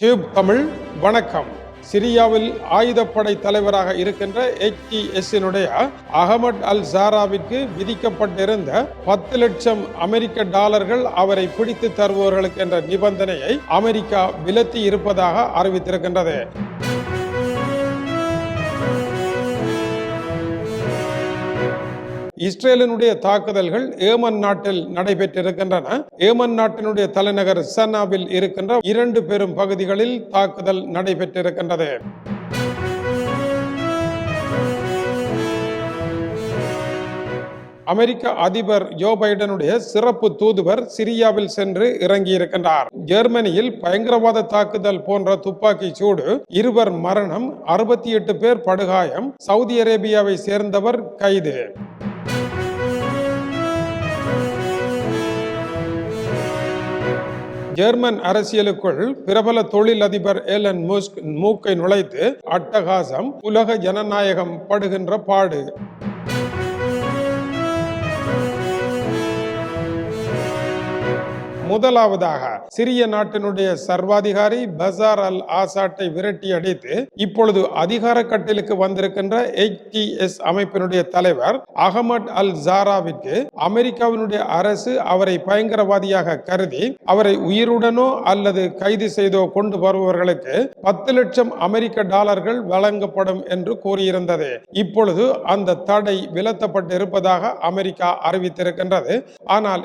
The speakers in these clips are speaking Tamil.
டியூப் தமிழ் வணக்கம். சிரியாவில் ஆயுதப்படை தலைவராக இருக்கின்ற HTS-னுடைய அகமட் அல் ஜாராவிற்கு விதிக்கப்பட்டிருந்த பத்து லட்சம் அமெரிக்க டாலர்கள் அவரை பிடித்து தருபவர்களுக்கு என்ற நிபந்தனையை அமெரிக்கா விலத்தி இருப்பதாக அறிவித்திருக்கின்றது. இஸ்ரேலினுடைய தாக்குதல்கள் ஏமன் நாட்டில் நடைபெற்றிருக்கின்றன. ஏமன் நாட்டினுடைய தலைநகர் சன்னாவில் இருக்கின்ற இரண்டு பெரும் பகுதிகளில் தாக்குதல் நடைபெற்றிருக்கின்றது. அமெரிக்க அதிபர் ஜோ பைடனுடைய சிறப்பு தூதுவர் சிரியாவில் சென்று இறங்கியிருக்கின்றார். ஜெர்மனியில் பயங்கரவாத தாக்குதல் போன்ற துப்பாக்கி சூடு இருவர் மரணம் அறுபத்தி எட்டு பேர் படுகாயம் சவுதி அரேபியாவை சேர்ந்தவர் கைது. ஜெர்மன் அரசியலுக்குள் பிரபல தொழில் அதிபர் ஏலன் முஸ்க் மூக்கை நுழைத்து அட்டகாசம் உலக ஜனநாயகம் படுகின்ற பாடு. முதலாவதாக சிரிய நாட்டினுடைய சர்வாதிகாரி பசார் அல் ஆசாட்டை விரட்டி அடித்து இப்பொழுது அதிகார கட்டிலுக்கு வந்திருக்கின்ற எஸ் அமைப்பினுடைய தலைவர் அகமட் அல் ஜாராவிற்கு அமெரிக்காவினுடைய அரசு அவரை பயங்கரவாதியாக கருதி அவரை உயிருடனோ அல்லது கைது செய்தோ கொண்டு வருபவர்களுக்கு பத்து லட்சம் அமெரிக்க டாலர்கள் வழங்கப்படும் என்று கூறியிருந்தது. இப்பொழுது அந்த தடை விலத்தப்பட்டிருப்பதாக அமெரிக்கா அறிவித்திருக்கின்றது. ஆனால்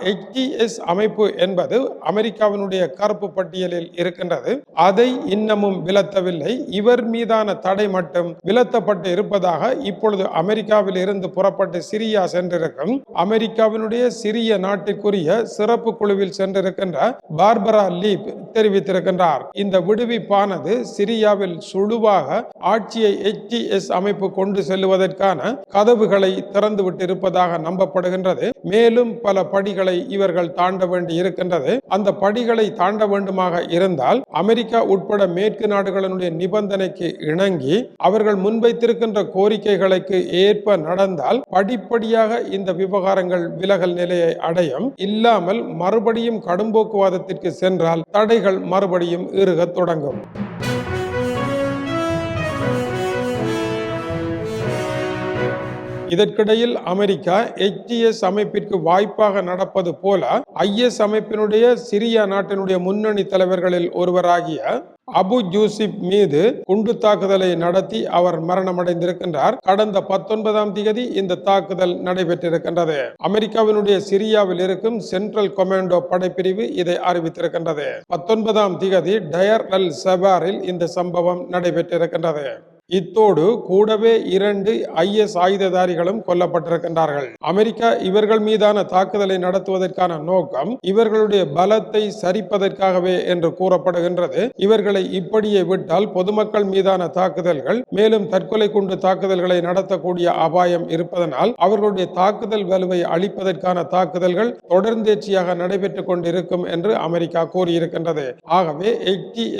எஸ் அமைப்பு என்பது என்பது அமெரிக்காவினுடைய கருப்பு பட்டியலில் இருக்கின்றது. அதை இன்னமும் விலத்தவில்லை. இவர் மீதான தடை மட்டும் விலத்தப்பட்டு இருப்பதாக இப்பொழுது அமெரிக்காவில் இருந்து புறப்பட்டு சிரியா சென்றிருக்கும். அமெரிக்காவினுடைய சிறிய நாட்டிற்குரிய சிறப்பு குழுவில் சென்றிருக்கின்ற பார்பரா லீப் தெரிவித்திருக்கின்றார். இந்த விடுவிப்பானது சிரியாவில் சுழுவாக ஆட்சியை HTS அமைப்பு கொண்டு செல்லுவதற்கான கதவுகளை திறந்துவிட்டு இருப்பதாக நம்பப்படுகின்றது. மேலும் பல படிகளை இவர்கள் தாண்ட வேண்டி இருக்கின்றது. அந்த படிகளை தாண்ட வேண்டுமாக இருந்தால் அமெரிக்கா உட்பட மேற்கு நாடுகளினுடைய நிபந்தனைக்கு இணங்கி அவர்கள் முன்வைத்திருக்கின்ற கோரிக்கைகளுக்கு ஏற்ப நடந்தால் படிப்படியாக இந்த விவகாரங்கள் விலகல் நிலையை அடையும். இல்லாமல் மறுபடியும் கடும்போக்குவாதத்திற்கு சென்றால் தடைகள் மறுபடியும் இறுகத் தொடங்கும். இதற்கிடையில் அமெரிக்கா எச்டிஎஸ் அமைப்பிற்கு வாய்ப்பாக நடப்பது போல ஐஎஸ் அமைப்பினுடைய சிரியா நாட்டினுடைய முன்னணி தலைவர்களில் ஒருவராகிய அபு ஜூசிப் மீது குண்டு தாக்குதலை நடத்தி அவர் மரணமடைந்திருக்கின்றார். கடந்த பத்தொன்பதாம் தேதி இந்த தாக்குதல் நடைபெற்றிருக்கின்றது. அமெரிக்காவினுடைய சிரியாவில் இருக்கும் சென்ட்ரல் கொமாண்டோ படைப்பிரிவு இதை அறிவித்திருக்கின்றது. பத்தொன்பதாம் தேதி டயர் அல் சபாரில் இந்த சம்பவம் நடைபெற்றிருக்கின்றது. இத்தோடு கூடவே இரண்டு ஐஎஸ் ஆயுததாரிகளும் கொல்லப்பட்டிருக்கின்றார்கள். அமெரிக்கா இவர்கள் மீதான தாக்குதலை நடத்துவதற்கான நோக்கம் இவர்களுடைய பலத்தை சரிப்பதற்காகவே என்று கூறப்படுகின்றது. இவர்களை இப்படியே விட்டால் பொதுமக்கள் மீதான தாக்குதல்கள் மேலும் தற்கொலை குண்டு தாக்குதல்களை நடத்தக்கூடிய அபாயம் இருப்பதனால் அவர்களுடைய தாக்குதல் வலுவை அளிப்பதற்கான தாக்குதல்கள் தொடர்ந்தேச்சியாக நடைபெற்றுக் கொண்டிருக்கும் என்று அமெரிக்கா கூறியிருக்கின்றது. ஆகவே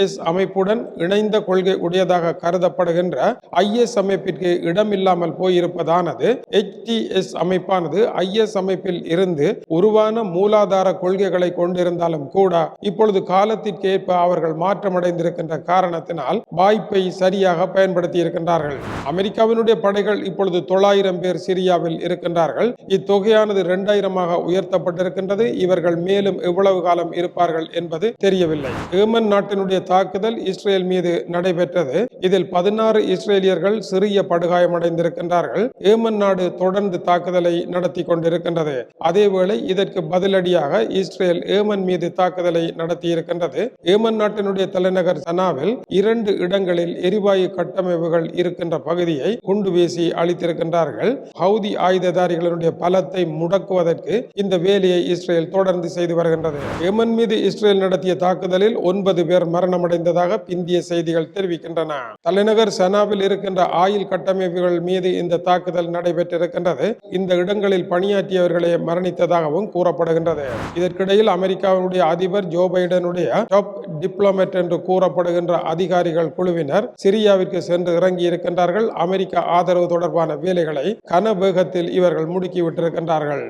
எஸ் அமைப்புடன் இணைந்த கொள்கை உடையதாக கருதப்படுகின்ற என்ற ஐஎஸ் அமைப்பிற்கு இடமில்லாமல் போயிருப்பதானது எச்டிஎஸ் அமைப்பானது ஐஎஸ் அமைப்பில் இருந்து உருவான மூலாதார கொள்கைகளை கொண்டிருந்தாலும் கூட இப்பொழுது காலத்திற்கேற்ப அவர்கள் மாற்றமடைந்திருக்கின்ற காரணத்தினால் வாய்ப்பை சரியாக பயன்படுத்தி இருக்கின்றார்கள். அமெரிக்காவினுடைய படைகள் இப்பொழுது தொள்ளாயிரம் பேர் சிரியாவில் இருக்கின்றார்கள். இத்தொகையானது இரண்டாயிரமாக உயர்த்தப்பட்டிருக்கின்றது. இவர்கள் மேலும் எவ்வளவு காலம் இருப்பார்கள் என்பது தெரியவில்லை. ஏமன் நாட்டினுடைய தாக்குதல் இஸ்ரேல் மீது நடைபெற்றது. இதில் பதினாறு இஸ்ரேலியர்கள் சிறிய படுகாயமடைந்திருக்கின்றார்கள். ஏமன் நாடு தொடர்ந்து தாக்குதலை நடத்தி கொண்டிருக்கின்றது. அதேவேளை இதற்கு பதிலடியாக இஸ்ரேல் ஏமன் மீது தாக்குதலை நடத்தி இருக்கின்றது ஏமன் நாட்டினுடைய தலைநகர் சனாவில் இரண்டு இடங்களில் எரிவாயு கட்டமைப்புகள் இருக்கின்ற பகுதியை குண்டு வீசி அளித்திருக்கின்றார்கள் ஹவுதி ஆயுததாரிகளுடைய பலத்தை முடக்குவதற்கு இந்த வேலையை இஸ்ரேல் தொடர்ந்து செய்து வருகின்றது. ஏமன் மீது இஸ்ரேல் நடத்திய தாக்குதலில் ஒன்பது பேர் மரணமடைந்ததாக பிந்திய செய்திகள் தெரிவிக்கின்றன. தலைநகர் சனா சனாவில் இருக்கின்ற ஆயில் கட்டமைப்புகள் மீது இந்த தாக்குதல் நடைபெற்றிருக்கின்றது. இந்த இடங்களில் பணியாற்றியவர்களை மரணித்ததாகவும் கூறப்படுகின்றது. இதற்கிடையில் அமெரிக்காவுடைய அதிபர் ஜோ பைடனுடைய டாப் டிப்ளமேட் என்று கூறப்படுகின்ற அதிகாரிகள் குழுவினர் சிரியாவிற்கு சென்று இறங்கி இருக்கின்றார்கள். அமெரிக்க ஆதரவு தொடர்பான வேலைகளை கனவேகத்தில் இவர்கள் முடுக்கிவிட்டிருக்கின்றார்கள்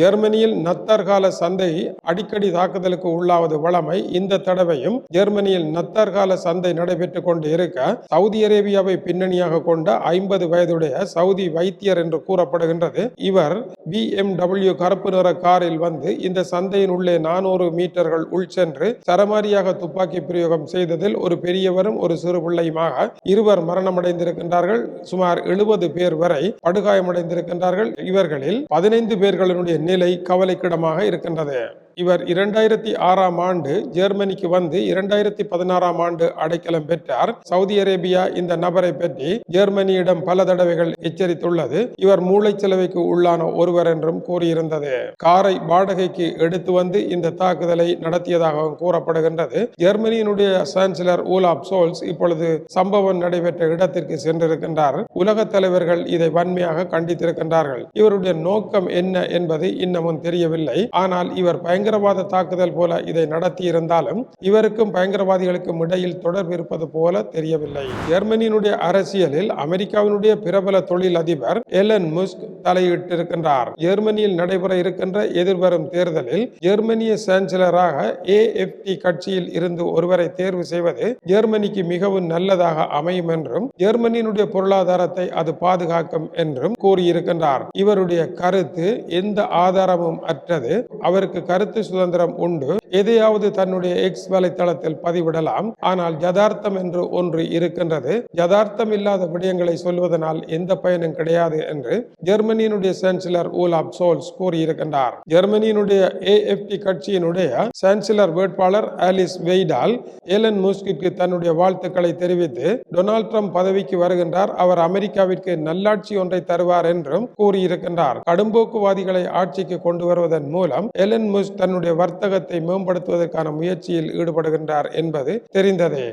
ஜெர்மனியில் நத்தர்கால சந்தை அடிக்கடி தாக்குதலுக்கு உள்ளாவது வழமை இந்த தடவையும் ஜெர்மனியில் நத்தர்கால சந்தை நடைபெற்றுக் கொண்டு இருக்க சவுதி அரேபியாவை பின்னணியாக கொண்ட ஐம்பது வயதுடைய சவுதி வைத்தியர் என்று கூறப்படுகின்றது. இவர் BMW கருப்பு நிற காரில் வந்து இந்த சந்தையின் உள்ளே நானூறு மீட்டர்கள் உள் சென்று சரமாரியாக துப்பாக்கி பிரயோகம் செய்ததில் ஒரு பெரியவரும் ஒரு சிறு பிள்ளையுமாக இருவர் மரணமடைந்திருக்கின்றார்கள். சுமார் எழுபது பேர் வரை படுகாயமடைந்திருக்கின்றார்கள். இவர்களில் பதினைந்து பேர்களினுடைய நிலை கவலைக்கிடமாக இருக்கின்றது. இவர் இரண்டாயிரத்தி ஆறாம் ஆண்டு ஜெர்மனிக்கு வந்து இரண்டாயிரத்தி பதினாறாம் ஆண்டு அடைக்கலம் பெற்றார். சவுதி அரேபியா இந்த நபரை பற்றி ஜெர்மனியிடம் பல தடவைகள் எச்சரித்துள்ளது. இவர் மூளைச்சலவைக்கு உள்ளான ஒருவர் என்றும் கூறியிருந்தது. காரை வாடகைக்கு எடுத்து வந்து இந்த தாக்குதலை நடத்தியதாகவும் கூறப்படுகின்றது. ஜெர்மனியினுடைய சான்சலர் ஊலாப் சோல்ஸ் இப்பொழுது சம்பவம் நடைபெற்ற இடத்திற்கு சென்றிருக்கின்றார். உலக தலைவர்கள் இதை வன்மையாக கண்டித்திருக்கின்றார்கள். இவருடைய நோக்கம் என்ன என்பது இன்னமும் தெரியவில்லை. ஆனால் இவர் பயங்கரவாத தாக்குதல் போல இதை நடத்தி இருந்தாலும் இவருக்கும் பயங்கரவாதிகளுக்கும் இடையில் தொடர்பு இருப்பது போல தெரியவில்லை. ஜெர்மனியினுடைய அரசியலில் அமெரிக்காவினுடைய பிரபல தொழில் அதிபர் எலன் முஸ்க் தலையிட்டிருக்கின்றார். ஜெர்மனியில் நடைபெற இருக்கின்ற எதிர்வரும் தேர்தலில் ஜெர்மனிய சான்சலராக ஏஎஃப்டி கட்சியில் இருந்து ஒருவரை தேர்வு செய்வது ஜெர்மனிக்கு மிகவும் நல்லதாக அமையும் என்றும் ஜெர்மனியினுடைய பொருளாதாரத்தை அது பாதுகாக்கும் என்றும் கூறியிருக்கின்றார். இவருடைய கருத்து எந்த ஆதாரமும் அற்றது. அவருக்கு கருத்து கருத்து சுதந்திரம் உண்டு. எதையாவது தன்னுடைய எக்ஸ் வலைத்தளத்தில் பதிவிடலாம். ஆனால் யதார்த்தம் என்று ஒன்று இருக்கின்றது. யதார்த்தம் இல்லாத விடயங்களை சொல்வதனால் எந்த பயனும் கிடையாது என்று ஜெர்மனியினுடைய சான்சலர் ஊலாப் சோல்ஸ் கூறியிருக்கின்றார். ஜெர்மனியினுடைய ஏஎஃப்டி கட்சியினுடைய சான்சலர் வேட்பாளர் ஆலிஸ் வெய்டால் ஏலன் முஸ்கிற்கு தன்னுடைய வாழ்த்துக்களை தெரிவித்து டொனால்ட் ட்ரம்ப் பதவிக்கு வருகின்றார். அவர் அமெரிக்காவிற்கு நல்லாட்சி ஒன்றை தருவார் என்றும் கூறியிருக்கின்றார். கடும்போக்குவாதிகளை ஆட்சிக்கு கொண்டு வருவதன் மூலம் எலன் முஸ்க் தன்னுடைய வர்த்தகத்தை மேம்படுத்துவதற்கான முயற்சியில் ஈடுபடுகின்றார் என்பது தெரிந்ததே.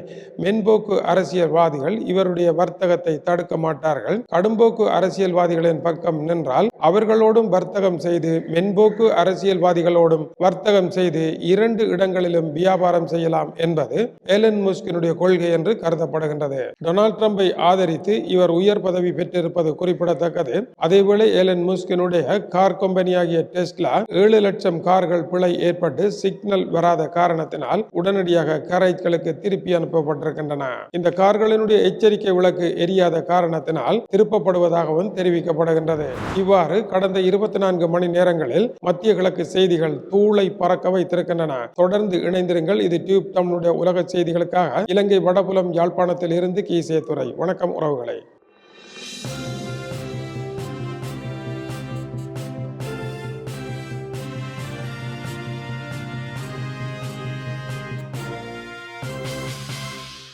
மென்போக்கு அரசியல்வாதிகள் இவருடைய வர்த்தகத்தை தடுக்க மாட்டார்கள். கடும்போக்கு அரசியல்வாதிகளின் பக்கம் நின்றால் அவர்களோடும் வர்த்தகம் செய்து மென்போக்கு அரசியல்வாதிகளோடும் வர்த்தகம் செய்து இரண்டு இடங்களிலும் வியாபாரம் செய்யலாம் என்பது ஏலன் முஸ்கினுடைய கொள்கை என்று கருதப்படுகின்றது. டொனால்ட் ட்ரம்பை ஆதரித்து இவர் உயர் பதவி பெற்றிருப்பது குறிப்பிடத்தக்கது. அதேவேளை ஏலன் முஸ்கினுடைய கார் கம்பெனியாகிய டெஸ்லா ஏழு லட்சம் கார்கள் பிழை ஏற்பட்டு சிக்னல் வராத காரணத்தினால் உடனடியாக கரைகளுக்கு திருப்பி அனுப்பப்பட்டிருக்கின்றன. இந்த கார்களினுடைய எச்சரிக்கை விளக்கு எரியாத காரணத்தினால் திருப்பப்படுவதாகவும் தெரிவிக்கப்படுகின்றது. இவ்வாறு கடந்த இருபத்தி நான்கு மணி நேரங்களில் மத்திய கிழக்கு செய்திகள் தூளை பறக்க வைத்திருக்கின்றன. தொடர்ந்து இணைந்திருங்கள். இது டியூப் தமிழுடைய உலக செய்திகளுக்காக இலங்கை வடபுலம் யாழ்ப்பாணத்தில் இருந்து கீசே துறை வணக்கம் உறவுகளை.